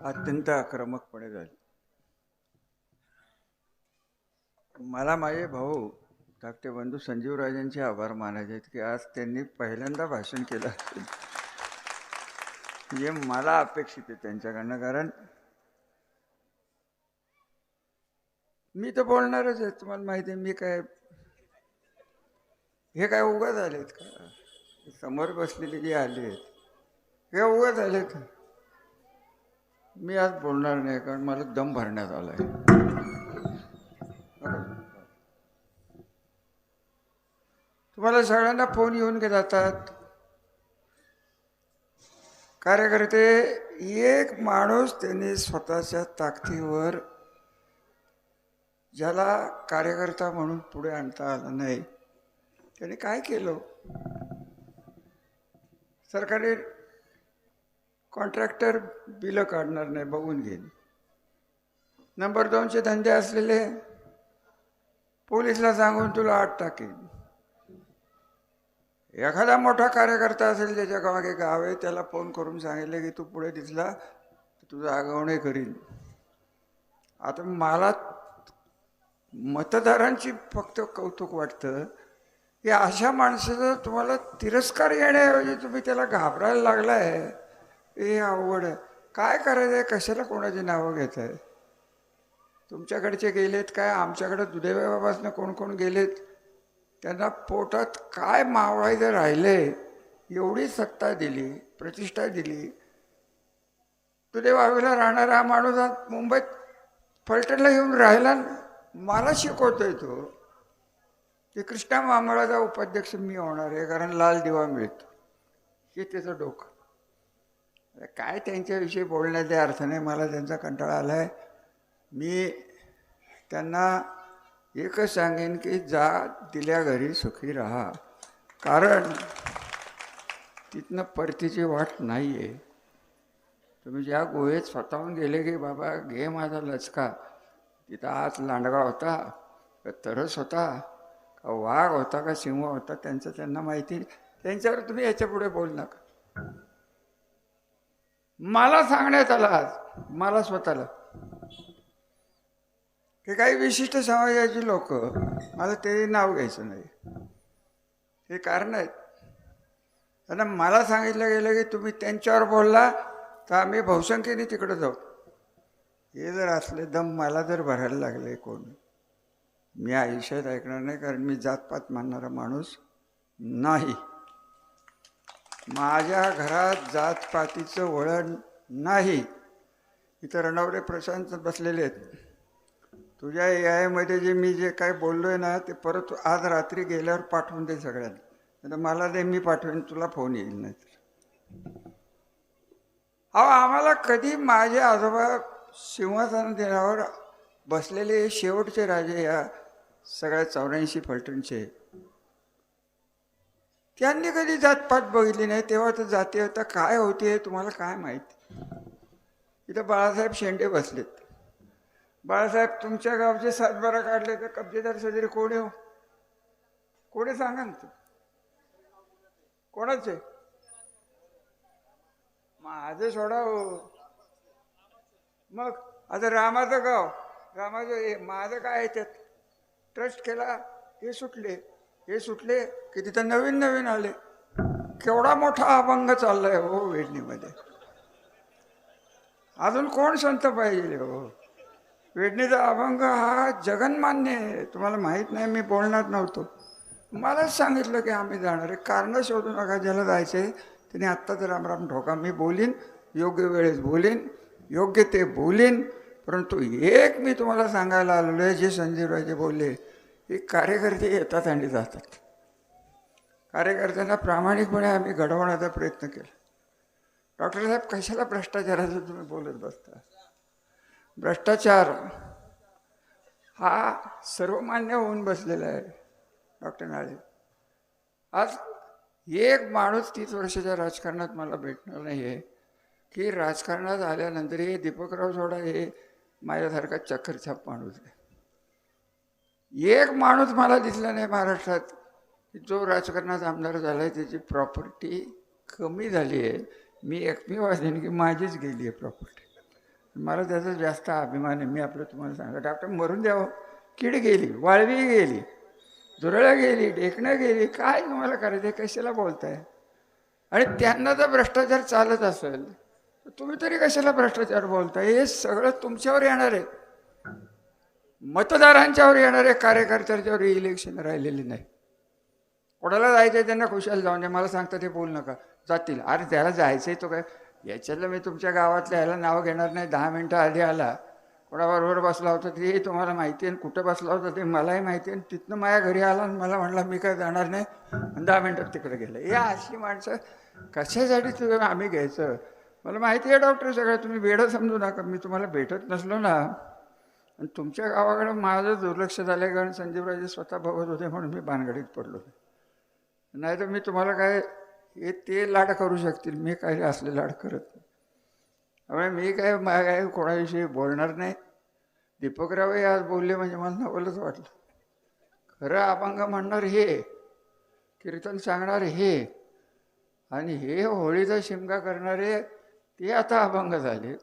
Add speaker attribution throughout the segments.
Speaker 1: अत्यंत आक्रमकपणे झाली. मला माझे भाऊ धाकटे बंधू संजीवराजांचे आभार मानायचे आहेत की आज त्यांनी पहिल्यांदा भाषण केलं असेल. जे मला अपेक्षित आहे त्यांच्याकडनं कारण मी तर बोलणारच आहे. तुम्हाला माहिती आहे मी काय हे काय उगा झालेत का? समोर बसलेले जे आले आहेत हे उगा झालेत मी आज बोलणार नाही कारण मला दम भरण्यात आला आहे तुम्हाला सगळ्यांना फोन येऊन गे जातात. कार्यकर्ते एक माणूस त्यांनी स्वतःच्या ताकदीवर ज्याला कार्यकर्ता म्हणून पुढे आणता आला नाही त्याने काय केलं? सरकारी कॉन्ट्रॅक्टर बिलं काढणार नाही बघून घेईन. नंबर दोनचे धंदे असलेले पोलिसला सांगून तुला आठ टाकेन. एखादा मोठा कार्यकर्ता असेल ज्याच्या मागे गाव आहे त्याला फोन करून सांगितलं की तू पुढे दिसला तुझं आगवणे करीन. आता मला मतदारांची फक्त कौतुक वाटतं की अशा माणसाचा तुम्हाला तिरस्कार येण्याऐवजी तुम्ही त्याला घाबरायला लागला आहे हे अवघड आहे काय करायचं आहे कशाला कोणाची नावं घेत आहे तुमच्याकडचे गेलेत काय? आमच्याकडे दुधेबाबापासून कोण कोण गेलेत? त्यांना पोटात काय मावळायचं राहिले एवढी सत्ता दिली प्रतिष्ठा दिली. दुधेबाबीला राहणारा हा माणूस आज मुंबईत फलटणला येऊन राहिला मला शिकवतोय तो. की कृष्णा मामळाचा उपाध्यक्ष मी होणार आहे कारण लाल दिवा मिळतो. हे त्याचं डोकं. काय त्यांच्याविषयी बोलण्याच्या अर्थ नाही मला त्यांचा कंटाळा आला आहे मी त्यांना एकच सांगेन की जा दिल्या घरी सुखी राहा. कारण तिथनं परतीची वाट नाही आहे तुम्ही ज्या गुहेत स्वतःहून गेले की बाबा घे माझा लचका. तिथं आत लांडगा होता का तरस होता का वाघ होता का सिंह होता त्यांचं त्यांना माहिती. त्यांच्यावर तुम्ही याच्यापुढे बोल नका. मला सांगण्यात आलं आज. मला स्वतःला. की काही विशिष्ट समाजाची लोक मला ते नाव घ्यायचं नाही. हे कारण आहेत. त्यांना मला सांगितलं गेलं की तुम्ही त्यांच्यावर बोलला तर आम्ही बहुसंख्येने तिकडं जाऊ. हे जर असले दम मला जर भरायला लागले कोण? मी आयुष्यात ऐकणार नाही कारण मी जातपात मानणारा माणूस नाही. माझ्या घरात जातपातीचं वळण नाही. इथं रणावरे प्रशांत बसलेले आहेत. तुझ्या ए आयमध्ये जे मी जे काय बोललो आहे ना ते परत आज रात्री गेल्यावर पाठवून दे सगळ्यांना. तर मला दे मी पाठवेन तुला फोन येईल नाही अहो आम्हाला कधी माझे आजोबा सिंहासन देण्यावर बसलेले शेवटचे राजे या सगळ्या चौऱ्याऐंशी फलटणचे त्यांनी कधी जातपात बघितली नाही तेव्हा तर जाती. होता काय होते हे तुम्हाला काय माहिती? इथं बाळासाहेब शेंडे बसलेत. बाळासाहेब तुमच्या गावचे सातबारा काढले तर कब्जेदार सदरी कोण हो? कोणी सांगा ना तू? कोणाचे? माझं सोडा हो. मग आता रामाचं गाव रामाचं हे माझं काय आहे त्यात? ट्रस्ट केला हे सुटले. हे सुटले की तिथं नवीन नवीन आले. केवढा मोठा अभंग चाललाय हो वेडणीमध्ये. अजून कोण संत पाहिजे हो? वेडणीचा अभंग हा जगनमान्य आहे. तुम्हाला माहीत नाही मी बोलणार नव्हतो. मलाच सांगितलं की आम्ही जाणार आहे. कारणं शोधू नका ज्याला जायचं आहे त्याने आत्ताच रामराम ठोका मी बोलीन योग्य वेळेस बोलीन योग्य ते बोलीन परंतु एक मी तुम्हाला सांगायला आलेलो आहे जे संजीवराजे बोलले की कार्यकर्ते येतात आणि जातात. कार्यकर्त्यांना प्रामाणिकपणे आम्ही घडवण्याचा प्रयत्न केला. डॉक्टर साहेब कशाला भ्रष्टाचाराचं तुम्ही बोलत बसता? भ्रष्टाचार हा सर्वमान्य होऊन बसलेला आहे डॉक्टर नाळे. आज एक माणूस तीस वर्षाच्या राजकारणात मला भेटणार नाही आहे की राजकारणात आल्यानंतर हे दीपकराव सोडा हे माझ्यासारखा चक्करछाप माणूस आहे. एक माणूस मला दिसला नाही महाराष्ट्रात की जो राजकारणात आमदार झाला आहे त्याची प्रॉपर्टी कमी झाली आहे. मी एकमेव असेन की माझीच गेली आहे प्रॉपर्टी मला त्याचा जास्त अभिमान आहे. मी आपलं तुम्हाला सांगा डॉक्टर मरून द्यावं. किड गेली वाळवी गेली धुरळं गेली ढेकणं गेली काय तुम्हाला करायचं कशाला बोलताय? आणि त्यांना जर भ्रष्टाचार चालत असेल तर तुम्ही तरी कशाला भ्रष्टाचार बोलताय? हे सगळं तुमच्यावर येणार आहे. मतदारांच्यावर येणाऱ्या कार्यकर्त्यांच्यावर इलेक्शन राहिलेले नाही. कोणाला जायचं आहे त्यांना खुशाल जाऊन दे मला सांगता ते बोलू नका. जातील. अरे त्याला जायचं आहे तो काय? याच्यातलं मी तुमच्या गावातल्या ह्याला नाव घेणार नाही. दहा मिनटं आधी आला. कोणाबरोबर बसला होता ते तुम्हाला माहिती आहे. कुठं बसला होता ते मलाही माहिती आहे. तिथनं माझ्या घरी आला आणि मला म्हणला मी काय जाणार नाही. आणि दहा मिनटात तिकडे गेलं. या अशी माणसं कशासाठी तुझं आम्ही घ्यायचं? मला माहिती आहे डॉक्टर. सगळं तुम्ही वेळ समजू नका. मी तुम्हाला भेटत नसलो ना. आणि तुमच्या गावाकडं माझं दुर्लक्ष झालं कारण संजीवराजे स्वतः बघत होते म्हणून मी भानगडीत पडलो. नाही तर मी तुम्हाला काय हे ते लाड करू शकतील मी काही असले लाड करत नाही. त्यामुळे मी काय मा काय कोणाविषयी बोलणार नाही. दीपकरावही आज बोलले म्हणजे मला नवलच वाटलं. खरं अभंग म्हणणार हे कीर्तन सांगणार हे आणि हे होळीचा शिमगा करणारे ते आता अभंग झालेत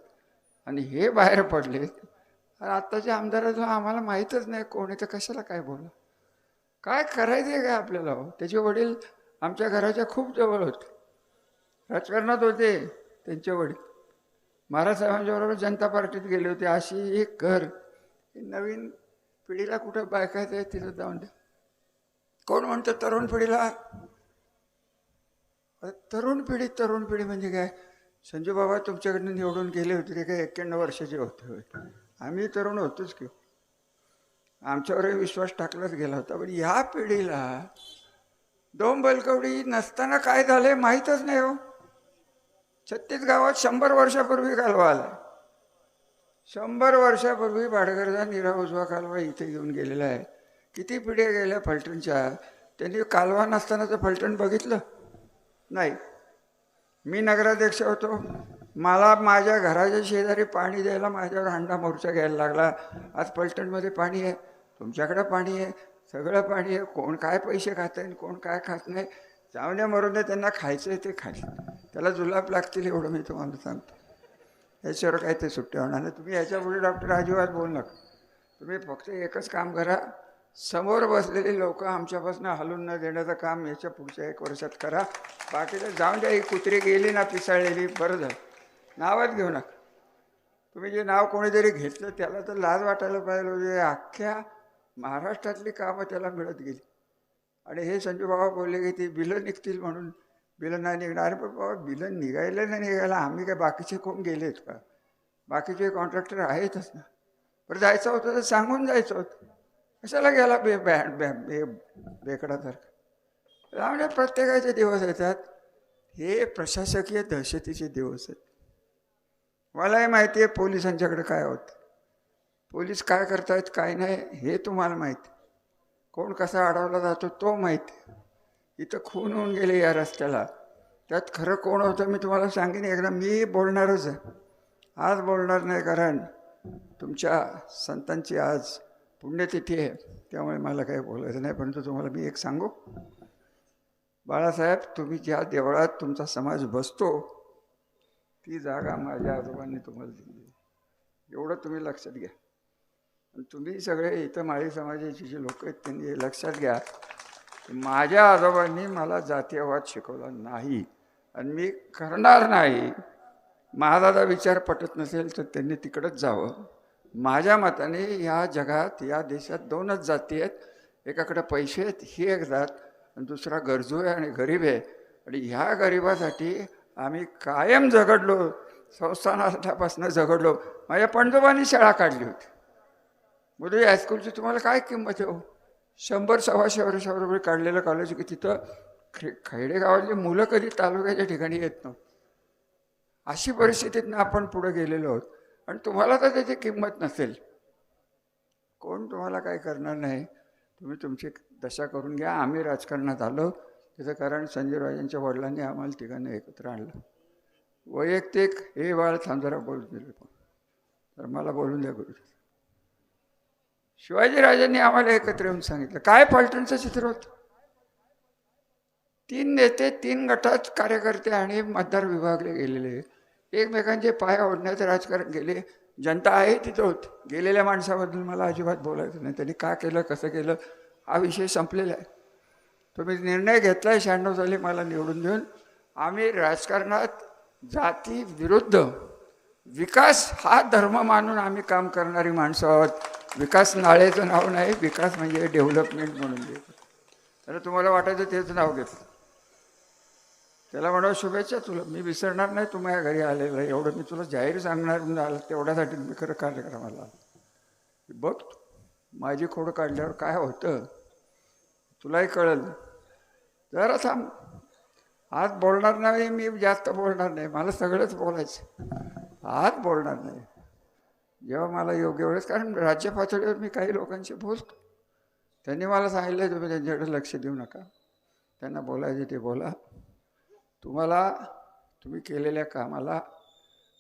Speaker 1: आणि हे बाहेर पडलेत. आणि आत्ताच्या आमदाराला आम्हाला माहीतच नाही कोण आहे तर कशाला काय बोला? काय करायचं आहे काय आपल्याला हो? त्याचे वडील आमच्या घराच्या खूप जवळ होते. राजकारणात होते त्यांचे वडील. महाराज साहेबांच्याबरोबर जनता पार्टीत गेले होते. अशी एक घर नवीन पिढीला कुठं बायकायचं आहे तिथं जाऊन द्या. कोण म्हणतं तरुण पिढीला? तरुण पिढी तरुण पिढी म्हणजे काय? संजू बाबा तुमच्याकडनं निवडून गेले होते ते काय एक्क्याण्णव वर्षाचे होते होते आम्ही तरुण होतोच की. आमच्यावरही विश्वास टाकलाच गेला होता पण या पिढीला दोन बैलकवडी नसताना काय झाले माहीतच नाही हो. छत्तीस गावात शंभर वर्षापूर्वी कालवा आला. शंभर वर्षापूर्वी भाडगरचा निरा उजवा कालवा इथे घेऊन गेलेला आहे. किती पिढ्या गेल्या फलटणच्या? त्यांनी कालवा नसतानाचं फलटण बघितलं? नाही. मी नगराध्यक्ष होतो. मला माझ्या घराच्या शेजारी पाणी द्यायला माझ्यावर हांडा मोर्चा घ्यायला लागला. आज पलटणमध्ये पाणी आहे तुमच्याकडं पाणी आहे सगळं पाणी आहे कोण काय पैसे खात आहे कोण काय खात नाही. जाऊन मरून त्यांना खायचं आहे ते खायचं त्याला जुलाब लागतील एवढं मी तुम्हाला सांगतो. याच्यावर काय ते सुट्ट्या होणार नाही. तुम्ही याच्यापुढे डॉक्टर अजिबात बोलू नका. तुम्ही फक्त एकच काम करा. समोर बसलेली लोक आमच्यापासून हलून न देण्याचं काम याच्या पुढच्या एक वर्षात करा. बाकीचं जाऊन द्या. ही कुत्री गेली ना पिसाळलेली. बरं झालं. नावच घेऊ नका. तुम्ही जे नाव कोणीतरी घेतलं त्याला तर लाज वाटायला पाहिजे होते. अख्ख्या महाराष्ट्रातली कामं त्याला मिळत गेली. आणि हे संजू बाबा बोलले की ती बिलं निघतील म्हणून. बिलं नाही निघणार. पण बाबा बिलं निघायला नाही निघायला. आम्ही काय बाकीचे कोण गेलेत का? बाकीचे कॉन्ट्रॅक्टर आहेतच ना. बरं जायचं होतं तर सांगून जायचं होतं. कशाला गेला बे बॅ बॅ बे बेकडासारखा प्रत्येकाचे दिवस येतात. हे प्रशासकीय दहशतीचे दिवस आहेत. मलाही माहिती आहे पोलिसांच्याकडे काय होतं. पोलीस काय करतायत काय नाही हे तुम्हाला माहिती. कोण कसा अडवला जातो तो माहिती. इथं खून होऊन गेले या रस्त्याला. त्यात खरं कोण होतं मी तुम्हाला सांगेन एकदा मी बोलणारच आहे. आज बोलणार नाही कारण तुमच्या संतांची आज पुण्यतिथी आहे त्यामुळे मला काही बोलायचं नाही परंतु तुम्हाला मी एक सांगू. बाळासाहेब तुम्ही ज्या देवळात तुमचा समाज बसतो ती जागा माझ्या आजोबांनी तुम्हाला दिली. एवढं तुम्ही लक्षात घ्या. आणि तुम्ही सगळे इथं माळी समाजाची जी लोक आहेत त्यांनी हे लक्षात घ्या की माझ्या आजोबांनी मला जातीयवाद शिकवला नाही. आणि मी करणार नाही. माझा विचार पटत नसेल तर त्यांनी तिकडंच जावं. माझ्या मताने या जगात या देशात दोनच जाती आहेत. एकाकडे पैसे आहेत ही एक जात. आणि दुसरा गरजू आहे आणि गरीब आहे. आणि ह्या गरिबासाठी आम्ही कायम झगडलो संस्थानापासून झगडलो. माझ्या पणजोबानी शाळा काढली होती. बोलू हायस्कूलची तुम्हाला काय किंमत आहे हो? शंभर सव्वाशे वर्षाबरोबर काढलेलं कॉलेज की तिथं खे खेडेगावातली मुलं कधी तालुक्याच्या ठिकाणी येत नव्हतं. अशी परिस्थितीतनं आपण पुढे गेलेलो आहोत. आणि तुम्हाला तर त्याची किंमत नसेल. कोण तुम्हाला काय करणार नाही? तुम्ही तुमची दशा करून घ्या. आम्ही राजकारणात आलो. त्याचं कारण संजय राजांच्या वडिलांनी आम्हाला तिघांना एकत्र आणलं. वैयक्तिक हे बाळ थांबजरा बोलून दिलं पण तर मला बोलून द्या गुरु शिवाजीराजांनी आम्हाला एकत्र येऊन सांगितलं. काय पलटणचं चित्र होतं? तीन नेते तीन गटात कार्यकर्ते आणि मतदार विभागले गेलेले. एकमेकांचे पाय ओढण्याचं राजकारण गेले जनता आहे तिथं होती. गेलेल्या माणसाबद्दल मला अजिबात बोलायचं नाही. त्यांनी का केलं कसं केलं हा विषय संपलेला आहे. तुम्ही निर्णय घेतला आहे शहाण्णव साली मला निवडून देऊन. आम्ही राजकारणात जाती विरुद्ध विकास हा धर्म मानून आम्ही काम करणारी माणसं आहोत. विकास नाळेचं नाव नाही विकास म्हणजे डेव्हलपमेंट म्हणून देतो. तर तुम्हाला वाटायचं तेच नाव घेतलं. त्याला म्हणा शुभेच्छा तुला. मी विसरणार नाही तू माझ्या घरी आलेला आहे. एवढं मी तुला जाहीर सांगणार म्हणून आलं तेवढ्यासाठी मी खरं कार्यक्रमाला आलो. बघ माझी खोड काढल्यावर काय होतं? तुलाही कळेल. जरा थांब. आज बोलणार नाही मी जास्त बोलणार नाही. मला सगळंच बोलायचं. आज बोलणार नाही. जेव्हा मला योग्य वेळेस कारण राज्य पातळीवर मी काही लोकांशी बोलतो. त्यांनी मला सांगितलं तुम्ही त्यांच्याकडे लक्ष देऊ नका. त्यांना बोलायचे ते बोला. तुम्हाला तुम्ही केलेल्या कामाला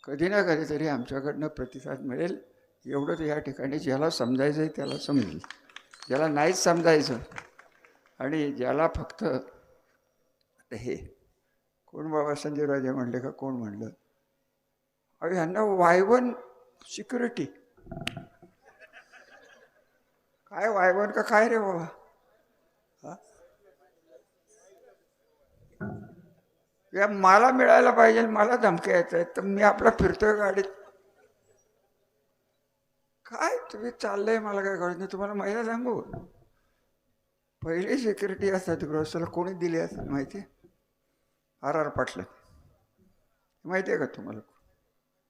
Speaker 1: कधी ना कधीतरी आमच्याकडनं प्रतिसाद मिळेल. एवढं या ठिकाणी ज्याला समजायचं आहे त्याला समजेल. ज्याला नाहीच समजायचं आणि ज्याला फक्त हे कोण बाबा संजय राजे म्हणले का कोण म्हणलं? अरे ह्यांना वायवन सिक्युरिटी. काय वायवन का काय रे बाबा? हा? या मला मिळायला पाहिजे मला धमक्या येत आहेत तर मी आपला फिरतोय गाडीत. काय तुम्ही चाललंय मला काय कळत नाही तुम्हाला माहिती सांगू? पहिली सिक्युरिटी असतात गृहस्थाला कोणी दिली असतात माहिती? आहे आर आर पाटलं. माहिती आहे का तुम्हाला?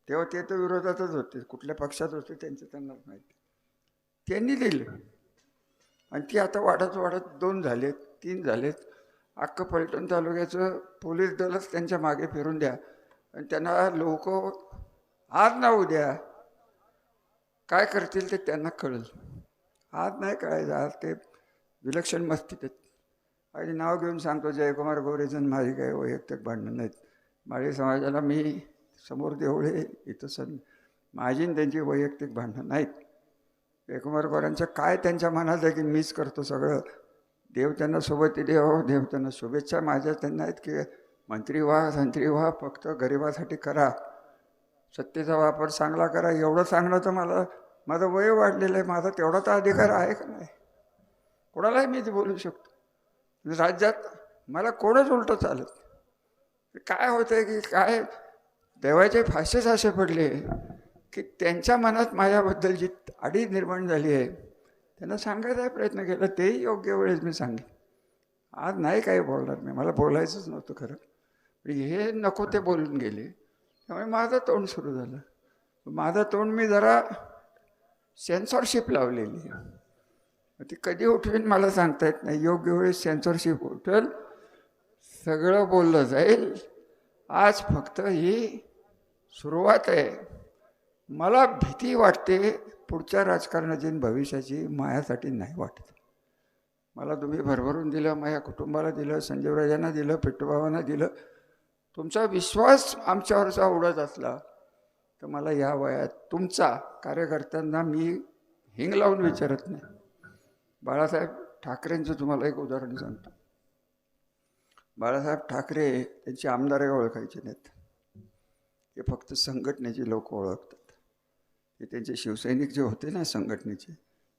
Speaker 1: तेव्हा ते तर विरोधातच होते. कुठल्या पक्षात होते त्यांचं त्यांना माहिती. त्यांनी दिलं. आणि ती आता वाढत वाढत दोन झालेत तीन झालेत. अख्खं पलटण तालुक्याचं पोलीस दलच त्यांच्या मागे फिरून द्या. आणि त्यांना लोक आज ना उद्या काय करतील ते त्यांना कळेल. आज नाही कळायचं. आज ते विलक्षण मस्तीत आहेत अगदी नाव घेऊन सांगतो जयकुमार गोरेजन माझी काही वैयक्तिक भांडणं नाहीत. माळी समाजाला मी समोर देवळे इथं सण माझी त्यांची वैयक्तिक भांडणं नाहीत. जयकुमार गोऱ्यांचं काय त्यांच्या मनात आहे की मीच करतो सगळं? देव त्यांना सोबत देव हो, देव त्यांना शुभेच्छा माझ्या त्यांना आहेत की मंत्री व्हा संत्री व्हा फक्त गरिबासाठी करा. सत्तेचा वापर चांगला करा एवढं सांगणं तर मला माझं वय वाढलेलं आहे माझा तेवढा तर अधिकार आहे का नाही? कोणालाही मी ते बोलू शकतो. म्हणजे राज्यात मला कोणच उलटं चालत काय होतंय की काय? देवाचे फासेच असे पडले की त्यांच्या मनात माझ्याबद्दल जी आडी निर्माण झाली आहे त्यांना सांगायचा प्रयत्न केला तेही योग्य वेळेस मी सांगेन. आज नाही काही बोलणार मी मला बोलायचंच नव्हतं खरं. पण हे नको ते बोलून गेले. त्यामुळे माझं तोंड सुरू झालं. माझं तोंड मी जरा सेन्सॉरशिप लावलेली आहे. ती कधी उठवेन मला सांगता येत नाही. योग्य वेळेस सेन्सॉरशिप उठेल सगळं बोललं जाईल. आज फक्त ही सुरुवात आहे. मला भीती वाटते पुढच्या राजकारणाची भविष्याची मायासाठी नाही वाटत. मला तुम्ही भरभरून दिलं माझ्या कुटुंबाला दिलं संजीवराजांना दिलं पिट्टूबाबांना दिलं. तुमचा विश्वास आमच्यावरचा उडत असला तर मला या वयात तुमचा कार्यकर्त्यांना मी हिंग लावून विचारत नाही. बाळासाहेब ठाकरेंचं तुम्हाला एक उदाहरण सांगतो. बाळासाहेब ठाकरे त्यांची आमदारही ओळखायचे नाहीत. ते फक्त संघटनेची लोक ओळखतात. हे त्यांचे शिवसैनिक जे होते ना संघटनेचे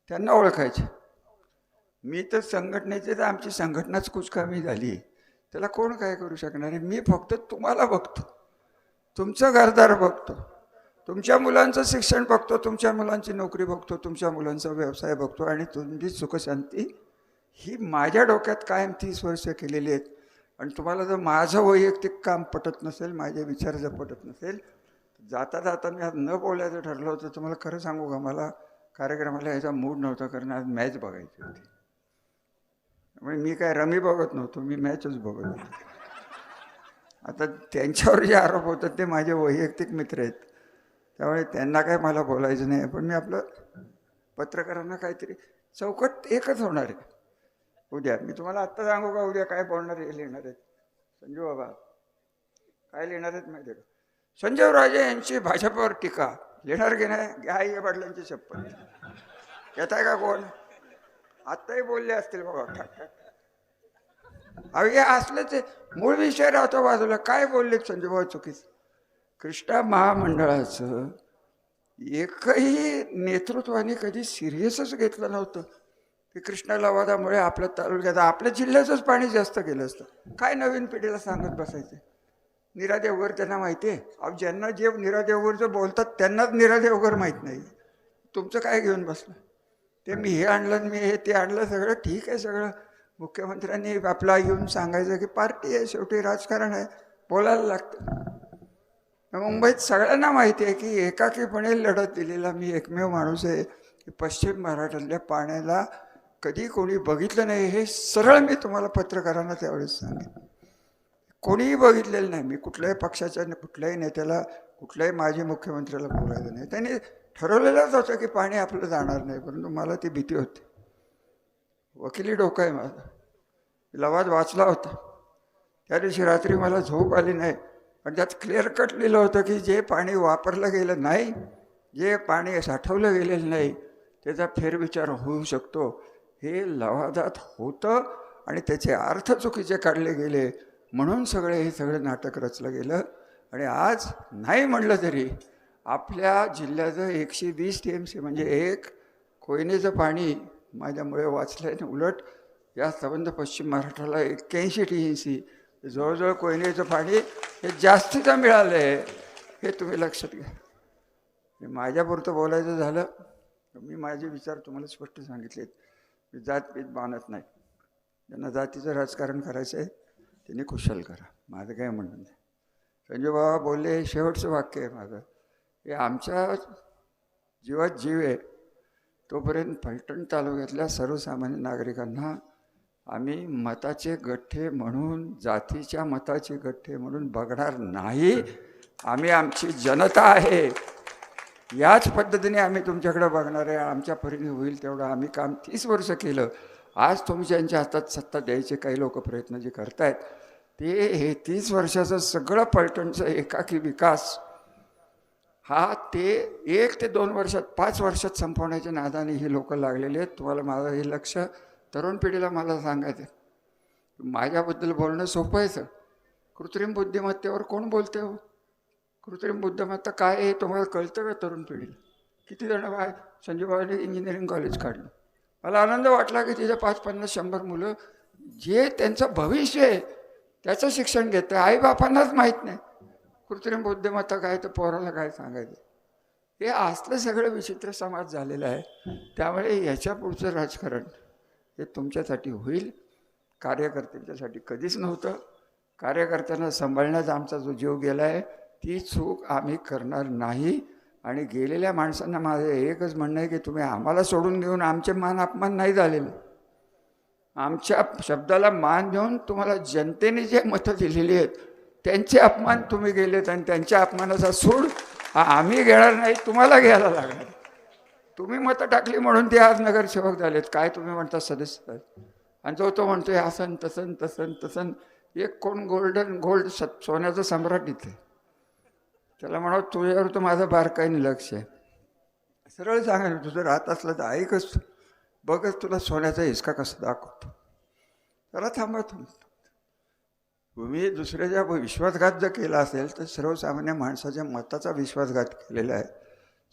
Speaker 1: त्यांना ओळखायचे. मी तर संघटनेचे तर आमची संघटनाच कुचकामी झाली. त्याला कोण काय करू शकणार आहे? मी फक्त तुम्हाला बघतो. तुमचं घरदार बघतो. तुमच्या मुलांचं शिक्षण बघतो तुमच्या मुलांची नोकरी बघतो तुमच्या मुलांचा व्यवसाय बघतो आणि तुमची सुखशांती ही माझ्या डोक्यात कायम तीस वर्ष केलेली आहेत. आणि तुम्हाला जर माझं वैयक्तिक काम पटत नसेल माझे विचार जर पटत नसेल जाता जाता मी आज न बोलायचं ठरलं होतं तुम्हाला खरं सांगू का? मला कार्यक्रमाला यायचा मूड नव्हता कारण आज मॅच बघायची होती. त्यामुळे मी काय रमी बघत नव्हतो मी मॅचच बघत होतो. आता त्यांच्यावर जे आरोप होतात ते माझे वैयक्तिक मित्र आहेत. त्यामुळे त्यांना काय मला बोलायचं नाही पण मी आपलं पत्रकारांना काहीतरी चौकट एकच होणार आहे. उद्या मी तुम्हाला आत्ता सांगू का उद्या काय बोलणार आहे लिहिणार आहेत? संजू बाबा काय लिहिणार आहेत माहिती आहे का? संजय राजे यांची भाजपवर टीका लिहिणार की नाही? घ्या आई वडिलांची शपथ. येत आहे का कोण? आत्ताही बोलले असतील बाबा. ठाक ठाक अहो हे असलंच मूळ विषय राहतो बाजूला. काय बोलले संजूभाऊ चुकीचं? कृष्णा महामंडळाचं एकही नेतृत्वाने कधी सिरियसच घेतलं नव्हतं. की कृष्णा लवादामुळे आपल्या तालुक्यात आपल्या जिल्ह्याचंच पाणी जास्त गेलं असतं. काय नवीन पिढीला सांगत बसायचं? निरादेवगर त्यांना माहिती आहे. अहो ज्यांना जे निरादेवगरचं बोलतात त्यांनाच निरादेवगर माहीत नाही. तुमचं काय घेऊन बसलं? ते मी हे आणलं आणि मी हे ते आणलं सगळं ठीक आहे सगळं. मुख्यमंत्र्यांनी आपला येऊन सांगायचं की पार्टी आहे शेवटी राजकारण आहे. बोलायला लागतं. मुंबईत सगळ्यांना माहिती आहे की एकाकीपणे लढत दिलेला मी एकमेव माणूस आहे. की पश्चिम महाराष्ट्रातल्या पाण्याला कधी कोणी बघितलं नाही हे सरळ मी तुम्हाला पत्रकारांना त्यावेळेस सांगेन. कोणीही बघितलेलं नाही मी कुठल्याही पक्षाच्या कुठल्याही नेत्याला कुठल्याही माजी मुख्यमंत्र्याला बोलायचं नाही. त्यांनी ठरवलेलंच होतं की पाणी आपलं जाणार नाही परंतु मला ती भीती होती. वकिली डोकं आहे माझं. लवाज वाचला होता. त्या दिवशी रात्री मला झोप आली नाही. पण त्यात क्लिअर कट लिहिलं होतं की जे पाणी वापरलं गेलं नाही जे पाणी साठवलं गेलेलं नाही त्याचा फेरविचार होऊ शकतो. हे लवादात होतं आणि त्याचे अर्थ चुकीचे काढले गेले. म्हणून सगळे हे सगळं नाटक रचलं गेलं. आणि आज नाही म्हणलं तरी आपल्या जिल्ह्याचं एकशे वीस टी एम सी म्हणजे एक कोयनेचं पाणी माझ्यामुळे वाचलं आहे उलट या संबंध पश्चिम महाराष्ट्राला एक्क्याऐंशी टी एम सी जवळजवळ कोयनेचं पाणी हे जास्तीचं मिळालं आहे हे? तुम्ही लक्षात घ्या. हे माझ्यापुरतं बोलायचं झालं तर मी माझे विचार तुम्हाला स्पष्ट सांगितलेत. मी जातपीत मानत नाही. ज्यांना जातीचं राजकारण करायचं आहे त्यांनी कुशल करा. माझं काय म्हणणं नाही. संजय बाबा बोलले हे शेवटचं वाक्य आहे माझं. हे आमच्या जीवात जीव आहे. तोपर्यंत फलटण तालुक्यातल्या सर्वसामान्य नागरिकांना आम्ही मताचे गठ्ठे म्हणून जातीच्या मताचे गठ्ठे म्हणून बघणार नाही. आम्ही आमची जनता आहे. याच पद्धतीने आम्ही तुमच्याकडे बघणार आहे. आमच्या परीने होईल तेवढं आम्ही काम तीस वर्ष केलं. आज तुमच्या हातात सत्ता द्यायचे काही लोक प्रयत्न जे करतायत ते हे तीस वर्षाचं सगळं पलटणचं एकाकी विकास हा ते एक ते दोन वर्षात पाच वर्षात संपवण्याच्या नादाने ही लोक लागलेले आहेत. तुम्हाला माझं हे लक्ष तरुण पिढीला मला सांगायचं माझ्याबद्दल बोलणं सोपं आहे सर. कृत्रिम बुद्धिमत्तेवर कोण बोलते हो? कृत्रिम बुद्धिमत्ता काय आहे तुम्हाला कळतं का तरुण पिढीला? किती जण बाय संजय इंजिनिअरिंग कॉलेज काढलं. मला आनंद वाटला की तिथे पाच पन्नास शंभर मुलं जे त्यांचं भविष्य आहे त्याचं शिक्षण घेतं आईबापांनाच माहीत नाही. कृत्रिम बुद्धिमत्ता काय तर पोराला काय सांगायचं? हे असलं सगळं विचित्र समाज झालेलं आहे. त्यामुळे ह्याच्या पुढचं राजकारण हे तुमच्यासाठी होईल. कार्यकर्त्यांच्यासाठी कधीच नव्हतं. कार्यकर्त्यांना सांभाळण्याचा आमचा जो जीव गेला आहे ती चूक आम्ही करणार नाही. आणि गेलेल्या माणसांना माझं एकच म्हणणं आहे की तुम्ही आम्हाला सोडून घेऊन आमचे मान अपमान नाही झालेलं. आमच्या शब्दाला मान देऊन तुम्हाला जनतेने जे मतं दिलेली आहेत त्यांचे अपमान तुम्ही गेलेत आणि त्यांच्या अपमानाचा सूड हा आम्ही घेणार नाही तुम्हाला घ्यायला लागणार. तुम्ही मतं टाकली म्हणून ते आज नगरसेवक झालेत. काय तुम्ही म्हणता सदस्य? आणि जो तो म्हणतोय हसन तसन तसन तसन एक कोण गोल्डन गोल्ड स सोन्याचं सम्राट इथे. त्याला म्हणा तुझ्यावर तर माझं बारकाईने लक्ष आहे. सरळ सांगा तुझं राहत असलं तर ऐकच. बघच तुला सोन्याचा हिसका कसा दाखवतो. त्याला थांबा तुम्ही तुम्ही दुसऱ्याच्या विश्वासघात जर केला असेल तर सर्वसामान्य माणसाच्या मताचा विश्वासघात केलेला आहे.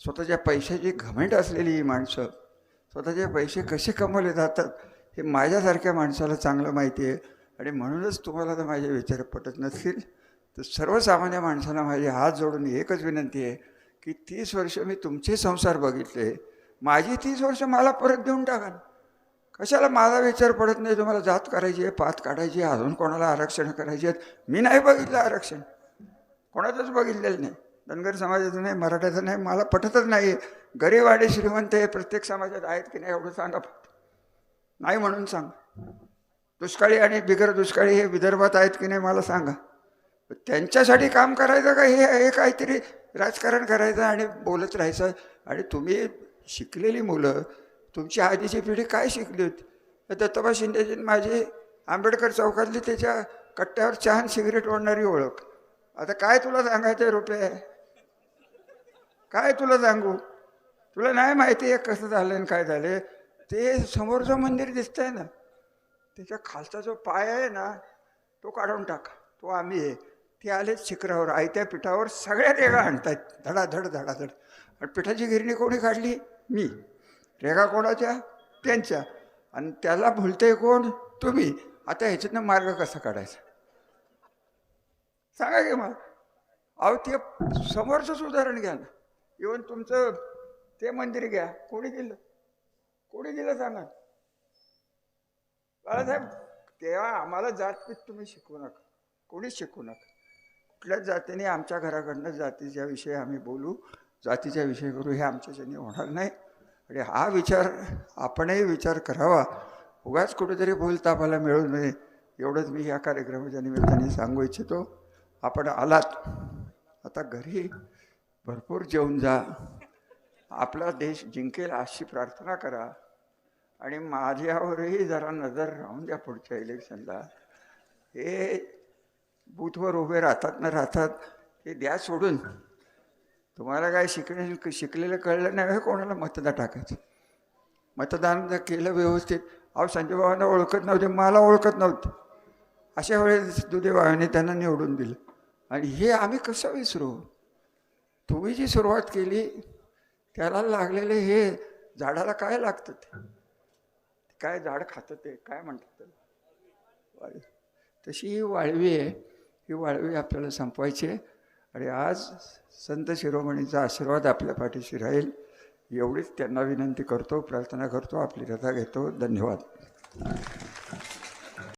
Speaker 1: स्वतःच्या पैशाची घमेंट असलेली ही माणसं स्वतःचे पैसे कसे कमवले जातात हे माझ्यासारख्या माणसाला चांगलं माहिती आहे. आणि म्हणूनच तुम्हाला तर माझे विचार पटत नसतील. तर सर्वसामान्य माणसाला माझे हात जोडून एकच विनंती आहे की तीस वर्ष मी तुमचे संसार बघितले. माझी तीस वर्ष मला परत देऊन टाका कशाला माझा विचार पडत नाही तुम्हाला जात करायची आहे पात काढायची आहे अजून कोणाला आरक्षण करायची आहेत मी नाही बघितलं आरक्षण. कोणाचंच बघितलेलं नाही. धनगर समाजाचं नाही मराठ्याचं नाही मला पटतच नाही. गरीब आणि श्रीमंत हे प्रत्येक समाजात आहेत की नाही एवढं सांगा फक्त. नाही म्हणून सांगा. दुष्काळी आणि बिगर दुष्काळी हे विदर्भात आहेत की नाही मला सांगा. त्यांच्यासाठी काम करायचं का? हे हे काहीतरी राजकारण करायचं आणि बोलत राहायचं. आणि तुम्ही शिकलेली मुलं तुमची आधीची पिढी काय शिकली होती? दत्तबा शिंदेजी माझी आंबेडकर चौकातली त्याच्या कट्ट्यावर चहा सिगरेट ओढणारी ओळख. आता काय तुला सांगायचं रुपये? काय तुला सांगू? तुला नाही माहिती आहे कसं झालं आणि काय झालं? ते समोरचं मंदिर दिसतंय ना त्याच्या खालचा जो पाय आहे ना तो काढून टाका. तो आम्ही आहे ते आले शिखरावर आयत्या पिठावर सगळ्या रेगा आणतात धडाधड धडाधड. आणि पिठाची गिरणी कोणी काढली? मी. रेगा कोणाच्या? त्यांच्या. आणि त्याला भुलते कोण? तुम्ही. आता ह्याच्यातनं मार्ग कसा काढायचा? सांगा की मला अहो ते समोरचंच उदाहरण घ्या ना. इवन तुमचं ते मंदिर घ्या. कोणी दिलं? कोणी दिलं सांगा? बाळासाहेब तेव्हा आम्हाला जातपीत तुम्ही शिकवू नका. कोणीच शिकवू नका. कुठल्याच जातीने आमच्या घराकडनं जातीच्या विषयी आम्ही बोलू जातीच्या विषयी करू हे आमच्याच्याने होणार नाही. आणि हा विचार आपणही विचार करावा. उगाच कुठेतरी बोलतापाला मिळू नये. एवढंच मी या कार्यक्रमाच्या निमित्ताने सांगू इच्छितो. आपण आलात. आता घरी भरपूर जेवून जा. आपला देश जिंकेल अशी प्रार्थना करा. आणि माझ्यावरही जरा नजर राहून द्या पुढच्या इलेक्शनला. हे बूथवर उभे राहतात ना राहतात हे द्या सोडून. तुम्हाला काय शिकणे शिकलेलं कळलं नाही कोणाला मतदान टाकायचं? मतदान जर केलं व्यवस्थित अहो संजयबाबांना ओळखत नव्हते मला ओळखत नव्हते. अशा वेळेस दुधेबाबांनी त्यांना निवडून दिलं. आणि हे आम्ही कसं विसरू? तुम्ही जी सुरुवात केली त्याला लागलेले हे झाडाला काय लागतं ते? काय झाड खातं ते? काय म्हणतात त्याला? वाळवी. तशी ही वाळवी आहे. ही वाळवी आपल्याला संपवायची आहे. आणि आज संत शिरोमणीचा आशीर्वाद आपल्या पाठीशी राहील. एवढीच त्यांना विनंती करतो प्रार्थना करतो आपली रथा घेतो. धन्यवाद.